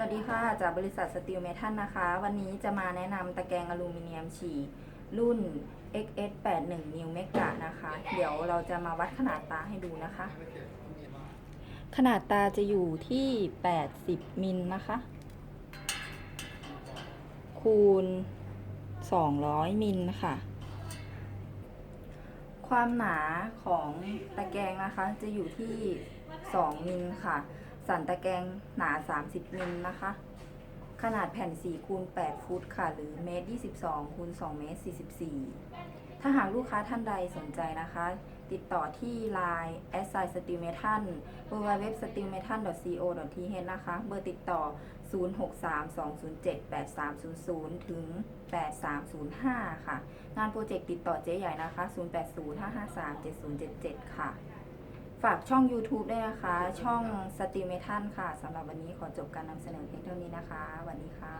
วัสดีค่ะ จากบริษัทสตีลเมทัลนะคะ วันนี้จะมาแนะนำตะแกรงอลูมิเนียมฉีรุ่น XS81 New Mega นะคะ เดี๋ยวเราจะมาวัดขนาดตาให้ดูนะคะ ขนาดตาจะอยู่ที่ 80 มิลนะคะ คูณ 200 มิลค่ะ ความหนาของตะแกรงนะคะจะอยู่ที่ 2 มิลค่ะ สันตะแกรงหนา 30มิลนะคะ ขนาดแผ่น4คูณ8ฟุตค่ะ หรือเมตร22คูณ2เมตร44 ถ้าหากลูกค้าท่านใดสนใจนะคะ ติดต่อที่ Line s s i s t e e l m e t a l w w w s t e e l m e t a l co th นะคะ เบอร์ติดต่อ 0632078300 ถึง 8305 ค่ะ งานโปรเจกต์ติดต่อเจ๊ใหญ่นะคะ 0805537077 ค่ะ ฝากช่อง YouTube ด้วยนะคะ ช่องสตรีมเมทันค่ะสำหรับวันนี้ขอจบการนำเสนอเพียงเท่านี้นะคะวันนี้ค่ะ